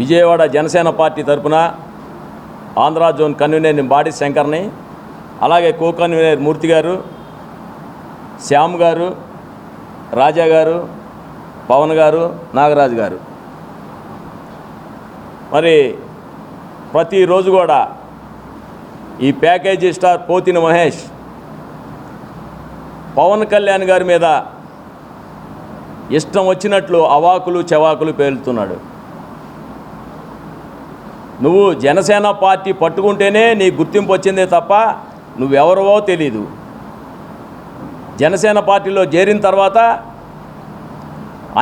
Vijayawada Janasena party తరపున Andhra zone convener Badi శంకర్ని అలాగే కో కన్వీనర్ మూర్తి గారు శ్యామ్ గారు రాజా గారు పవన్ గారు నాగరాజు గారు. మరి ప్రతిరోజు కూడా ఈ ప్యాకేజీ స్టార్ పోతిని మహేష్ పవన్ కళ్యాణ్ గారి మీద ఇష్టం వచ్చినట్లు అవాకులు చెవాకులు పేలుతున్నాడు. నువ్వు జనసేన పార్టీ పట్టుకుంటేనే నీ గుర్తింపు వచ్చిందే తప్ప నువ్వెవరవో తెలీదు. జనసేన పార్టీలో చేరిన తర్వాత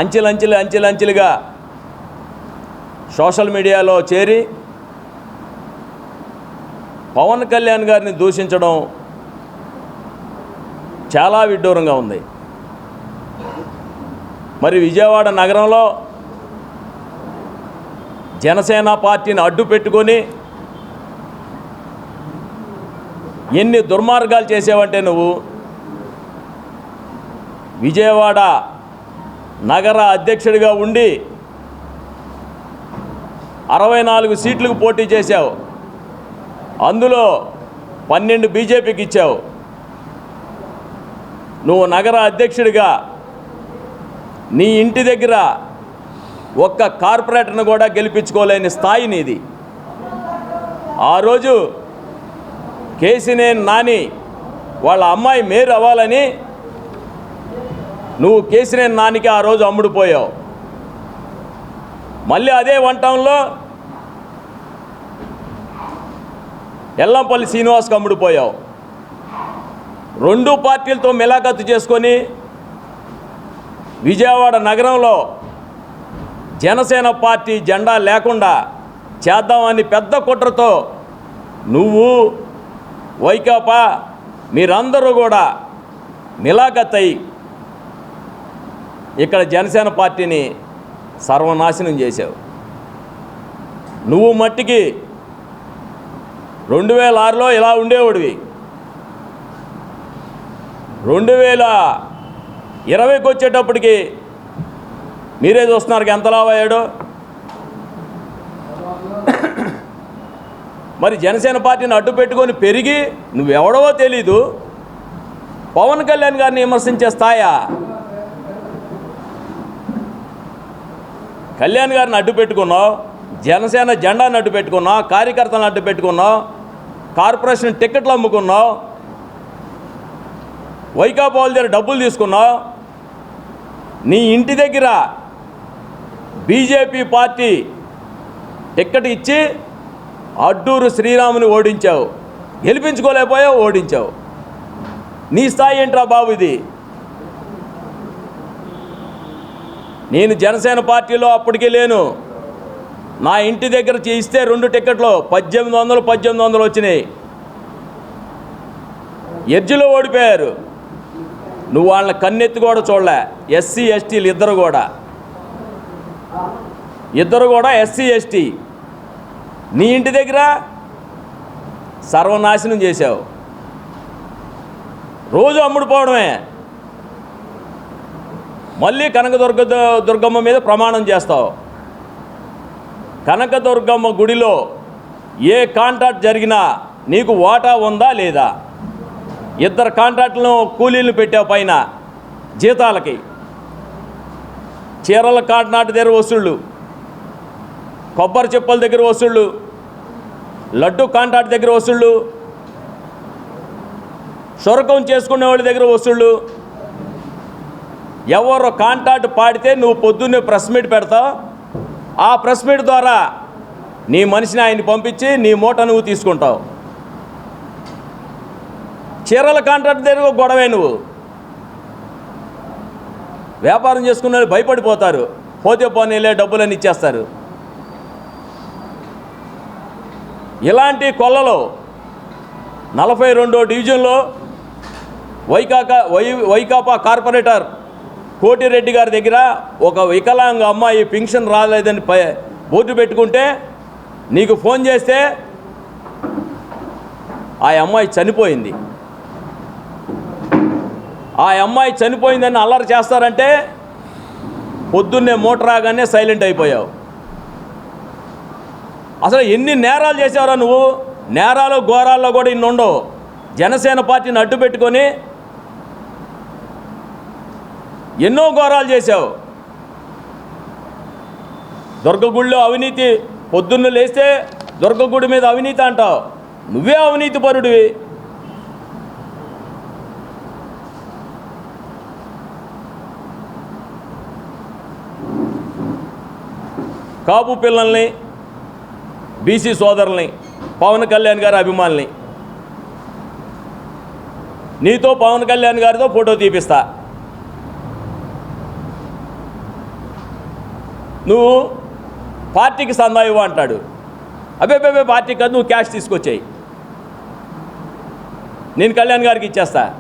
అంచెలంచెలు అంచెలంచెలుగా సోషల్ మీడియాలో చేరి పవన్ కళ్యాణ్ గారిని దూషించడం చాలా విడ్డూరంగా ఉంది. మరి విజయవాడ నగరంలో జనసేన పార్టీని అడ్డు పెట్టుకొని ఎన్ని దుర్మార్గాలు చేసావంటే నువ్వు? విజయవాడ నగర అధ్యక్షుడిగా ఉండి అరవై నాలుగు సీట్లకు పోటీ చేశావు. అందులో పన్నెండు బీజేపీకి ఇచ్చావు. నువ్వు నగర అధ్యక్షుడిగా నీ ఇంటి దగ్గర ఒక్క కార్పొరేటర్ను కూడా గెలిపించుకోలేని స్థాయి నీది. ఆ రోజు కేసినేని నాని వాళ్ళ అమ్మాయి మేరు అవ్వాలని నువ్వు కేసినేని నానికి ఆ రోజు అమ్ముడుపోయావు మళ్ళీ అదే వంటంలో ఎల్లంపల్లి శ్రీనివాస్కి అమ్ముడుపోయావు రెండు పార్టీలతో మిలాఖత్తు చేసుకొని విజయవాడ నగరంలో జనసేన పార్టీ జెండా లేకుండా చేద్దామని పెద్ద కుట్రతో నువ్వు వైకాపా మీరందరూ కూడా మిలాఖత్తయి ఇక్కడ జనసేన పార్టీని సర్వనాశనం చేశావు. నువ్వు మట్టికి రెండు వేల ఆరులో ఇలా ఉండేవాడివి. రెండు వేల ఇరవైకి వచ్చేటప్పటికి మీరే చూస్తున్నారు ఎంత లావు అయ్యాడో. మరి జనసేన పార్టీని అడ్డు పెట్టుకొని పెరిగి నువ్వెవడవో తెలీదు. పవన్ కళ్యాణ్ గారిని విమర్శించే స్థాయా? కళ్యాణ్ గారిని అడ్డు పెట్టుకున్నావు జనసేన జెండాను అడ్డు పెట్టుకున్నావు కార్యకర్తలను అడ్డు పెట్టుకున్నావు కార్పొరేషన్ టికెట్లు అమ్ముకున్నావు వైకాపా వాళ్ళ దగ్గర డబ్బులు తీసుకున్నావు నీ ఇంటి దగ్గర బీజేపీ పార్టీ టిక్కెట్ ఇచ్చి అడ్డూరు శ్రీరాముని ఓడించావు. గెలిపించుకోలేకపోయావు ఓడించావు. నీ స్థాయి ఏంట్రా బాబు ఇది? నేను జనసేన పార్టీలో అప్పటికే లేను. నా ఇంటి దగ్గర చేయిస్తే రెండు టికెట్లు పద్దెనిమిది వందలు పద్దెనిమిది వందలు వచ్చినాయి. ఎడ్జిలో ఓడిపోయారు. నువ్వు వాళ్ళని కన్నెత్తి కూడా చూడలే. ఎస్సీ ఎస్టీలు ఇద్దరు కూడా. ఇద్దరు కూడా ఎస్సీ ఎస్టీ. నీ ఇంటి దగ్గర సర్వనాశనం చేశావు. రోజు అమ్ముడుపోవడమే. మళ్ళీ కనకదుర్గ దుర్గమ్మ మీద ప్రమాణం చేస్తావు. కనకదుర్గమ్మ గుడిలో ఏ కాంట్రాక్ట్ జరిగినా నీకు వాటా ఉందా లేదా? ఇద్దరు కాంట్రాక్టులను కూలీలను పెట్టావు పైన జీతాలకి. చీరల కాంట్రాక్ట్ దగ్గర వసూళ్ళు కొబ్బరి చెప్పుల దగ్గర వసూళ్ళు లడ్డు కాంట్రాక్ట్ దగ్గర వసూళ్ళు సొరకం చేసుకునే వాళ్ళ దగ్గర వసూళ్ళు. ఎవరు కాంట్రాక్ట్ పాడితే నువ్వు పొద్దున్నే ప్రెస్ మీట్ పెడతావు ఆ ప్రెస్ మీట్ ద్వారా నీ మనిషిని ఆయన్ని పంపించి నీ మూట నువ్వు తీసుకుంటావు. చీరల కాంట్రాక్ట్ దగ్గర గొడవే నువ్వు. వ్యాపారం చేసుకున్న వాళ్ళు భయపడిపోతారు. పోతే పోనీలే డబ్బులన్నీ ఇచ్చేస్తారు. ఇలాంటి కొల్లలో నలభై రెండో డివిజన్లో వైకాకా వై వైకాపా కార్పొరేటర్ కోటిరెడ్డి గారి దగ్గర ఒక వికలాంగ అమ్మాయి పింఛన్ రాలేదని బోర్డు పెట్టుకుంటే నీకు ఫోన్ చేస్తే ఆ అమ్మాయి చనిపోయింది. ఆ అమ్మాయి చనిపోయిందని అల్లరి చేస్తారంటే పొద్దున్నే మోటర్ రాగానే సైలెంట్ అయిపోయావు. అసలు ఎన్ని నేరాలు చేసావురా నువ్వు? నేరాలు ఘోరాల్లో కూడా ఇన్ని ఉండవు. జనసేన పార్టీని అడ్డు పెట్టుకొని ఎన్నో ఘోరాలు చేశావు. దుర్గగుడిలో అవినీతి పొద్దున్న లేస్తే దుర్గగుడి మీద అవినీతి అంటావు. నువ్వే అవినీతి పరుడివి. కాపు పిల్లల్ని బీసీ సోదరుల్ని పవన్ కళ్యాణ్ గారి అభిమానుల్ని. నీతో పవన్ కళ్యాణ్ గారితో ఫోటో తీపిస్తా. నువ్వు పార్టీకి సందా ఇవ్వ అంటాడు. అబ్బే అబ్బే పార్టీకి కాదు నువ్వు క్యాష్ తీసుకొచ్చాయి. నేను కళ్యాణ్ గారికి ఇచ్చేస్తా.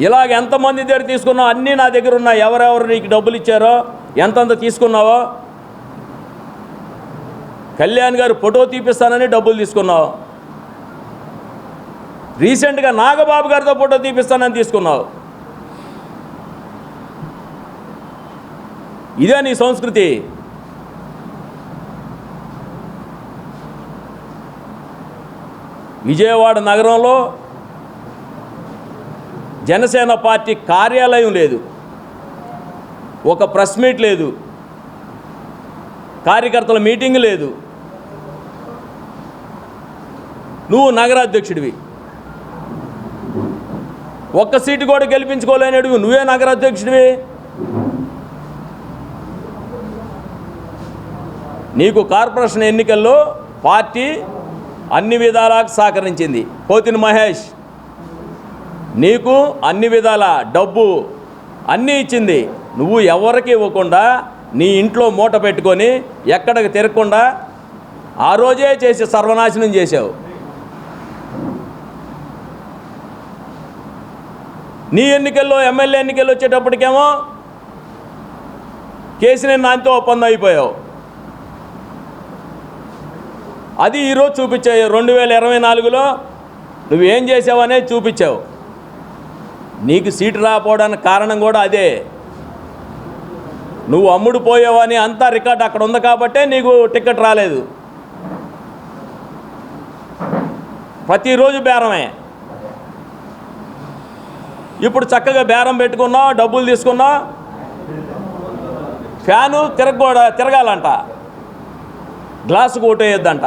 ఇలాగ ఎంతమంది దగ్గర తీసుకున్నావు అన్నీ నా దగ్గర ఉన్నాయి. ఎవరెవరు నీకు డబ్బులు ఇచ్చారో ఎంతంత తీసుకున్నావో? కళ్యాణ్ గారు ఫోటో తీపిస్తానని డబ్బులు తీసుకున్నావు. రీసెంట్గా నాగబాబు గారితో ఫోటో తీపిస్తానని తీసుకున్నావు. ఇదే నీ సంస్కృతి. విజయవాడ నగరంలో జనసేన పార్టీ కార్యాలయం లేదు. ఒక ప్రెస్ మీట్ లేదు. కార్యకర్తల మీటింగ్ లేదు. నువ్వు నగరాధ్యక్షుడివి. ఒక్క సీటు కూడా గెలిపించుకోలేనివి నువ్వే నగరాధ్యక్షుడివి. నీకు కార్పొరేషన్ ఎన్నికల్లో పార్టీ అన్ని విధాలా సహకరించింది. పోతిని మహేష్ నీకు అన్ని విధాల డబ్బు అన్నీ ఇచ్చింది. నువ్వు ఎవరికి ఇవ్వకుండా నీ ఇంట్లో మూట పెట్టుకొని ఎక్కడికి తిరగకుండా ఆ రోజే చేసి సర్వనాశనం చేసావు నీ ఎన్నికల్లో ఎమ్మెల్యే ఎన్నికల్లో వచ్చేటప్పటికేమో కేసీఆర్ నాంతో ఒప్పందం అయిపోయావు. అది ఈరోజు చూపించావు. రెండు వేల ఇరవై నాలుగులో నువ్వేం చేసావనేది చూపించావు. నీకు సీటు రాకపోవడానికి కారణం కూడా అదే. నువ్వు అమ్ముడు పోయావని అంతా రికార్డ్ అక్కడ ఉంది కాబట్టే నీకు టికెట్ రాలేదు. ప్రతిరోజు బేరమే. ఇప్పుడు చక్కగా బేరం పెట్టుకున్నా డబ్బులు తీసుకున్నా ఫ్యాను తిరగకూడ తిరగాలంట. గ్లాసుకు ఓటేయొద్దంట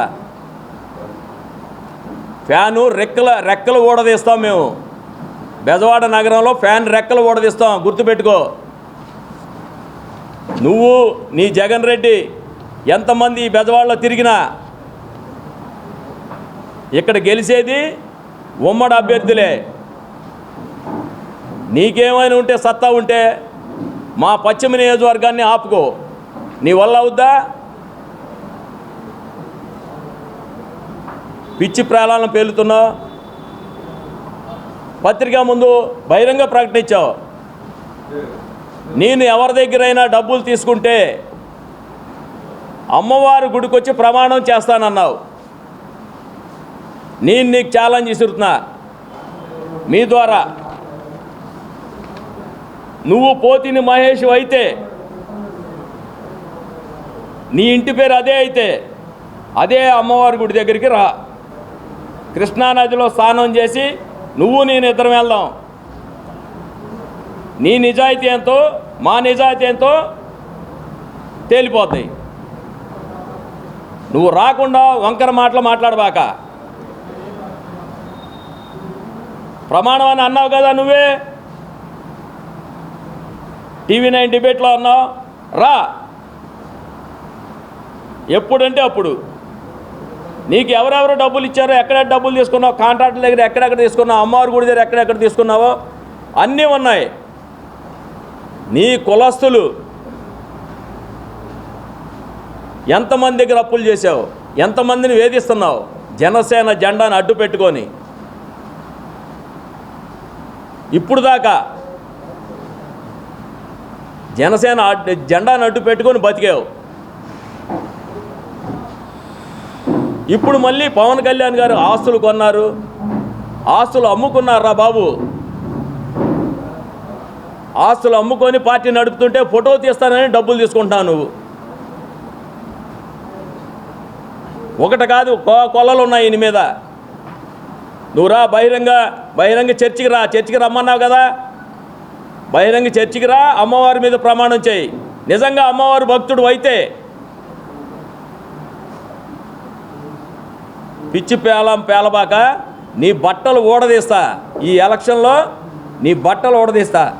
ఫ్యాను రెక్కల రెక్కలు ఊడదీస్తాం మేము. బెజవాడ నగరంలో ఫ్యాన్ రెక్కలు ఊడదీస్తాం. గుర్తుపెట్టుకో. నువ్వు నీ జగన్ రెడ్డి ఎంతమంది ఈ బెజవాడలో తిరిగినా ఇక్కడ గెలిచేది ఉమ్మడి అభ్యర్థులే. నీకేమైనా ఉంటే సత్తా ఉంటే మా పశ్చిమ నియోజకవర్గాన్ని ఆపుకో. నీ వల్ల అవుద్దా? పిచ్చి ప్రాణాలను పేలుతున్నావు. పత్రిక ముందు బహిరంగ ప్రకటించావు నేను ఎవరి దగ్గరైనా డబ్బులు తీసుకుంటే అమ్మవారి గుడికొచ్చి ప్రమాణం చేస్తానన్నావు. నేను నీకు ఛాలెంజ్ ఇసురుతున్నా మీ ద్వారా. నువ్వు పోతిని మహేష్ అయితే నీ ఇంటి పేరు అదే అయితే అదే అమ్మవారి గుడి దగ్గరికి రా. కృష్ణానదిలో స్నానం చేసి నువ్వు నేను ఇద్దరం వెళ్దాం. నీ నిజాయితీ ఎంతో మా నిజాయితీ ఎంతో తేలిపోతాయి. నువ్వు రాకుండా వంకర మాటలు మాట్లాడబాక. ప్రమాణం అని అన్నావు కదా నువ్వే. టీవీ నైన్ డిబేట్లో అన్నావు రా. ఎప్పుడంటే అప్పుడు. నీకు ఎవరెవరు డబ్బులు ఇచ్చారో ఎక్కడ డబ్బులు తీసుకున్నావు కాంట్రాక్టర్ దగ్గర ఎక్కడెక్కడ తీసుకున్నావు అమ్మవారి గుడి దగ్గర ఎక్కడెక్కడ తీసుకున్నావో అన్నీ ఉన్నాయి. నీ కులస్తులు ఎంతమంది దగ్గర అప్పులు చేసావు ఎంతమందిని వేధిస్తున్నావు? జనసేన జెండాను అడ్డు పెట్టుకొని. ఇప్పుడు దాకా జనసేన అడ్డు జెండాను అడ్డు పెట్టుకొని బతికావు. ఇప్పుడు మళ్ళీ పవన్ కళ్యాణ్ గారు ఆస్తులు కొన్నారు. ఆస్తులు అమ్ముకున్నారా బాబు? ఆస్తులు అమ్ముకొని పార్టీ నడుపుతుంటే ఫోటో తీస్తానని డబ్బులు తీసుకుంటాను నువ్వు. ఒకటి కాదు కొ- కొల్లలు ఉన్నాయి ఇని మీద. నువ్వు రా బహిరంగ బహిరంగ చర్చికి రా చర్చికి రమ్మన్నావు కదా. బహిరంగ చర్చికి రా అమ్మవారి మీద ప్రమాణం చేయి. నిజంగా అమ్మవారి భక్తుడు అయితే పిచ్చి పేలం పేలబాక నీ బట్టలు ఊడదీస్తా. ఈ ఎలక్షన్లో నీ బట్టలు ఊడదీస్తా.